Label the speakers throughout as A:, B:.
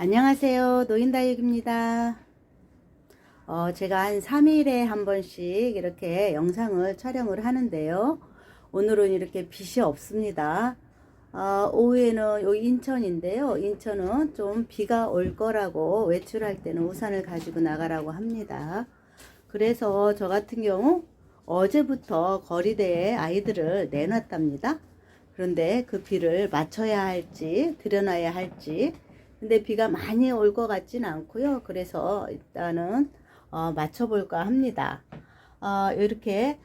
A: 안녕하세요. 노인다육입니다. 어, 제가 한 3일에 한 번씩 이렇게 영상을 촬영을 하는데요. 오늘은 이렇게 빛이 없습니다. 어, 오후에는 여기 인천인데요. 인천은 좀 비가 올 거라고 외출할 때는 우산을 가지고 나가라고 합니다. 그래서 저 같은 경우 어제부터 거리대에 아이들을 내놨답니다. 그런데 그 비를 맞춰야 할지, 들여놔야 할지, 근데 비가 많이 올 것 같지는 않고요. 그래서 일단은 어, 맞춰볼까 합니다. 어, 이렇게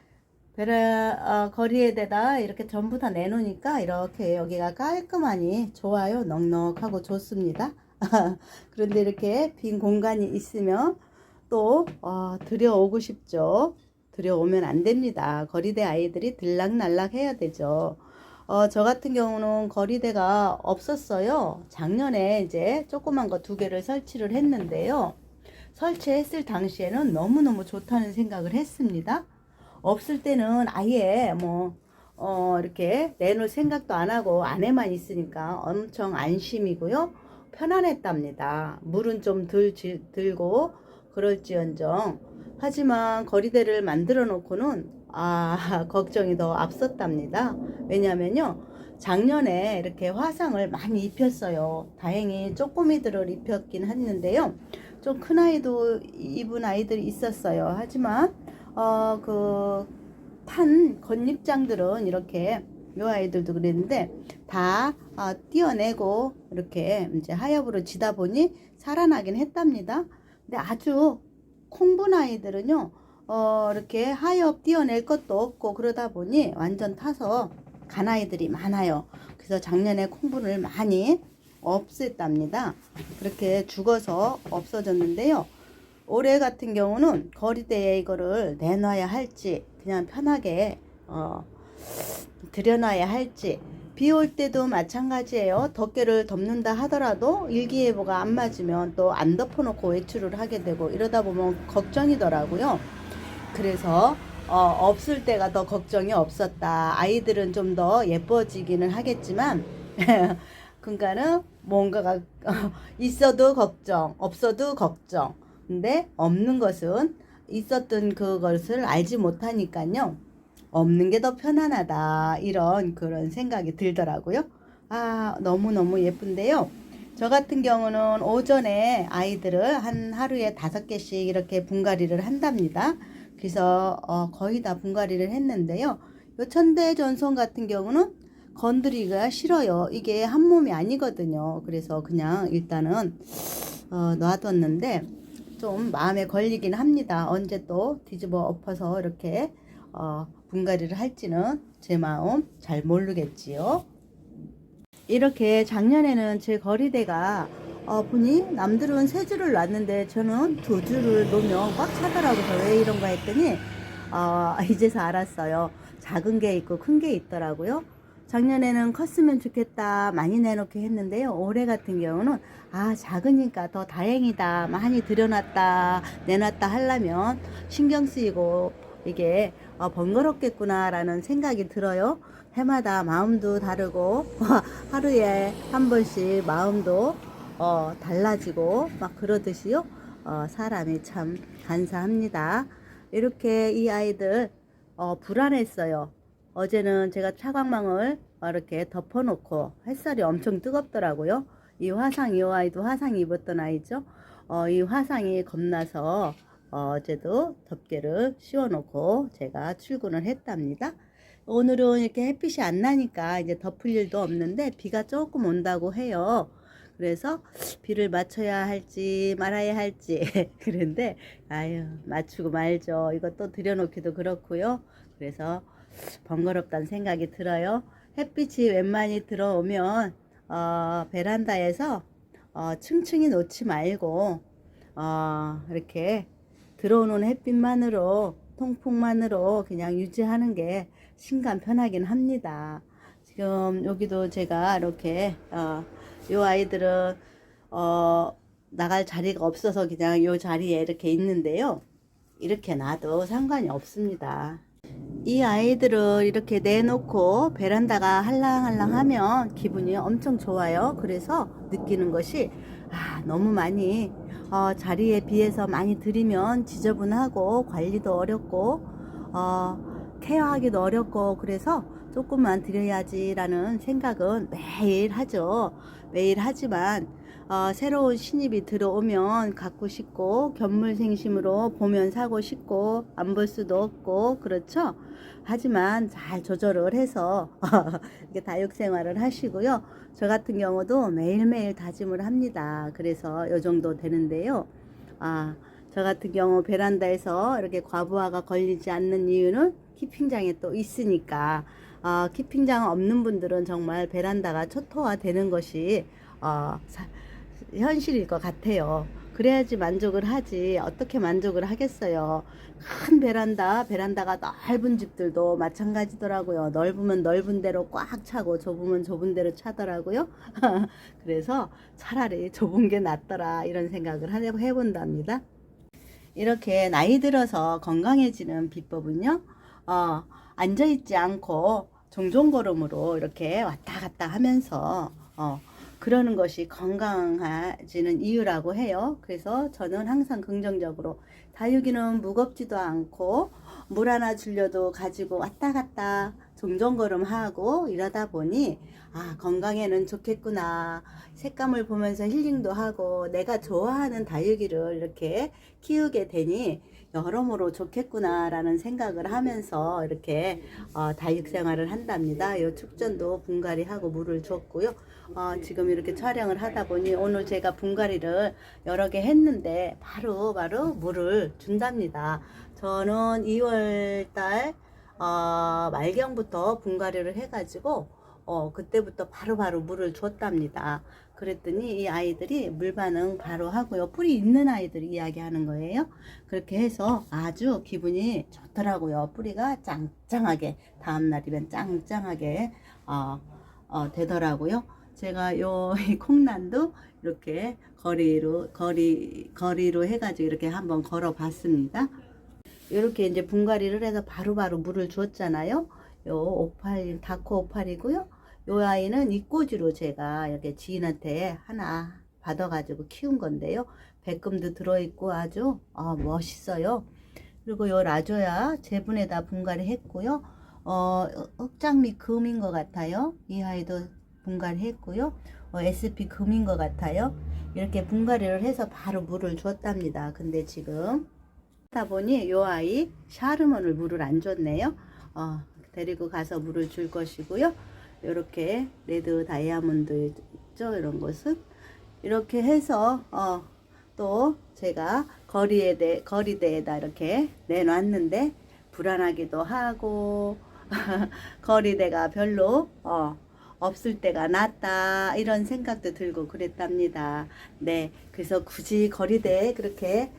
A: 베라 어, 거리에다가 이렇게 전부 다 내놓으니까 이렇게 여기가 깔끔하니 좋아요. 넉넉하고 좋습니다. 그런데 이렇게 빈 공간이 있으면 또 어, 들여오고 싶죠. 들여오면 안 됩니다. 거리대 아이들이 들락날락 해야 되죠. 어, 저 같은 경우는 거리대가 없었어요. 작년에 이제 조그만 거 두 개를 설치를 했는데요. 설치했을 당시에는 너무너무 좋다는 생각을 했습니다. 없을 때는 아예 뭐, 어, 이렇게 내놓을 생각도 안 하고 안에만 있으니까 엄청 안심이고요. 편안했답니다. 물은 좀 들, 들고 그럴지언정. 하지만 거리대를 만들어 놓고는 아, 걱정이 더 앞섰답니다. 왜냐면요. 작년에 이렇게 화상을 많이 입혔어요. 다행히 쪼꼬미들을 입혔긴 했는데요. 좀 큰 아이도 입은 아이들이 있었어요. 하지만, 어, 그, 탄 건립장들은 이렇게, 요 아이들도 그랬는데, 다, 어, 띄어내고, 이렇게 이제 하엽으로 지다 보니 살아나긴 했답니다. 근데 아주 콩분 아이들은요, 어, 이렇게 하엽 띄어낼 것도 없고 그러다 보니 완전 타서 간 아이들이 많아요. 그래서 작년에 콩분을 많이 없앴답니다. 그렇게 죽어서 없어졌는데요. 올해 같은 경우는 거리대에 이거를 내놔야 할지 그냥 편하게 어, 들여놔야 할지 비 올 때도 마찬가지예요. 덮개를 덮는다 하더라도 일기예보가 안 맞으면 또 안 덮어놓고 외출을 하게 되고 이러다 보면 걱정이더라고요. 그래서 어, 없을 때가 더 걱정이 없었다. 아이들은 좀 더 예뻐지기는 하겠지만 그러니까는 뭔가가 있어도 걱정, 없어도 걱정. 근데 없는 것은 있었던 그것을 알지 못하니까요. 없는 게 더 편안하다. 이런 그런 생각이 들더라고요. 아, 너무너무 예쁜데요. 저 같은 경우는 오전에 아이들을 한 하루에 다섯 개씩 이렇게 분갈이를 한답니다. 그래서 어, 거의 다 분갈이를 했는데요. 요 천대 전송 같은 경우는 건드리기가 싫어요. 이게 한 몸이 아니거든요. 그래서 그냥 일단은 어, 놔뒀는데 좀 마음에 걸리긴 합니다. 언제 또 뒤집어 엎어서 이렇게 어, 분갈이를 할지는 제 마음 잘 모르겠지요. 이렇게 작년에는 제 거리대가 어, 보니 남들은 세 줄을 놨는데 저는 두 줄을 놓으면 꽉 차더라고요. 왜 이런가 했더니 어, 이제서 알았어요. 작은 게 있고 큰 게 있더라고요. 작년에는 컸으면 좋겠다 많이 내놓게 했는데요. 올해 같은 경우는 아 작으니까 더 다행이다 많이 들여놨다 내놨다 하려면 신경 쓰이고 이게 어, 번거롭겠구나라는 생각이 들어요. 해마다 마음도 다르고 하루에 한 번씩 마음도 어, 달라지고 막 그러듯이요. 어, 사람이 참 간사합니다. 이렇게 이 아이들 어, 불안했어요. 어제는 제가 차광망을 이렇게 덮어놓고 햇살이 엄청 뜨겁더라고요. 이 화상 이 아이도 화상 입었던 아이죠. 어, 이 화상이 겁나서 어, 어제도 덮개를 씌워놓고 제가 출근을 했답니다. 오늘은 이렇게 햇빛이 안 나니까 이제 덮을 일도 없는데 비가 조금 온다고 해요. 그래서 비를 맞춰야 할지 말아야 할지 그런데 아유 맞추고 말죠. 이것도 들여놓기도 그렇고요. 그래서 번거롭다는 생각이 들어요. 햇빛이 웬만히 들어오면 어, 베란다에서 어, 층층이 놓지 말고 어, 이렇게 들어오는 햇빛만으로 통풍만으로 그냥 유지하는 게 신간 편하긴 합니다. 지금 여기도 제가 이렇게 어, 요 아이들은 어, 나갈 자리가 없어서 그냥 요 자리에 이렇게 있는데요. 이렇게 놔도 상관이 없습니다. 이 아이들을 이렇게 내놓고 베란다가 할랑할랑 하면 기분이 엄청 좋아요. 그래서 느끼는 것이 아, 너무 많이 어, 자리에 비해서 많이 들이면 지저분하고 관리도 어렵고 어, 케어하기도 어렵고 그래서 조금만 드려야지라는 생각은 매일 하죠. 매일 하지만 어, 새로운 신입이 들어오면 갖고 싶고 견물생심으로 보면 사고 싶고 안 볼 수도 없고 그렇죠. 하지만 잘 조절을 해서 이렇게 다육 생활을 하시고요. 저 같은 경우도 매일매일 다짐을 합니다. 그래서 요 정도 되는데요. 아, 저 같은 경우 베란다에서 이렇게 과부하가 걸리지 않는 이유는 키핑장에 또 있으니까 어, 키핑장 없는 분들은 정말 베란다가 초토화 되는 것이 어, 사- 현실일 것 같아요. 그래야지 만족을 하지 어떻게 만족을 하겠어요. 큰 베란다, 베란다가 넓은 집들도 마찬가지더라고요. 넓으면 넓은 대로 꽉 차고 좁으면 좁은 대로 차더라고요. 그래서 차라리 좁은 게 낫더라 이런 생각을 하- 해본답니다. 이렇게 나이 들어서 건강해지는 비법은요, 어, 앉아있지 않고 종종 걸음으로 이렇게 왔다 갔다 하면서, 어, 그러는 것이 건강해지는 이유라고 해요. 그래서 저는 항상 긍정적으로 다육이는 무겁지도 않고 물 하나 줄려도 가지고 왔다 갔다 종종 걸음하고 이러다 보니 아, 건강에는 좋겠구나. 색감을 보면서 힐링도 하고 내가 좋아하는 다육이를 이렇게 키우게 되니 여러모로 좋겠구나 라는 생각을 하면서 이렇게 어, 다육 생활을 한답니다. 요 축전도 분갈이 하고 물을 줬고요. 어, 지금 이렇게 촬영을 하다 보니 오늘 제가 분갈이를 여러 개 했는데 바로 바로 물을 준답니다. 저는 2월 달 어, 말경부터 분갈이를 해가지고 어, 그때부터 바로 바로 물을 줬답니다. 그랬더니 이 아이들이 물 반응 바로 하고요. 뿌리 있는 아이들 이야기하는 거예요. 그렇게 해서 아주 기분이 좋더라고요. 뿌리가 짱짱하게 다음날이면 짱짱하게 어, 어, 되더라고요. 제가 요이 콩난도 이렇게 거리로 거리 거리로 해가지고 이렇게 한번 걸어봤습니다. 이렇게 이제 분갈이를 해서 바로바로 물을 줬잖아요. 요 오팔 다코 오팔이고요. 요 아이는 이꼬지로 제가 이렇게 지인한테 하나 받아가지고 키운 건데요. 백금도 들어있고 아주 어, 멋있어요. 그리고 요 라조야 제분에다 분갈이 했고요. 어, 흑장미 금인 것 같아요. 이 아이도 분갈이 했고요. 어, SP 금인 것 같아요. 이렇게 분갈이를 해서 바로 물을 줬답니다. 근데 지금 하다 보니 요 아이 샤르먼을 물을 안 줬네요. 어, 데리고 가서 물을 줄 것이고요. 이렇게 레드 다이아몬드 있죠 이런 것은 이렇게 해서 어, 또 제가 거리에 대 거리대에다 이렇게 내놨는데 불안하기도 하고 거리대가 별로 어, 없을 때가 낫다 이런 생각도 들고 그랬답니다. 네, 그래서 굳이 거리대에 그렇게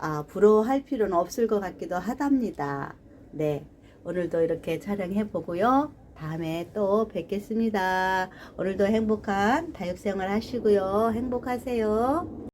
A: 아, 부러워할 필요는 없을 것 같기도 하답니다. 네, 오늘도 이렇게 촬영해 보고요. 다음에 또 뵙겠습니다. 오늘도 행복한 다육생활 하시고요. 행복하세요.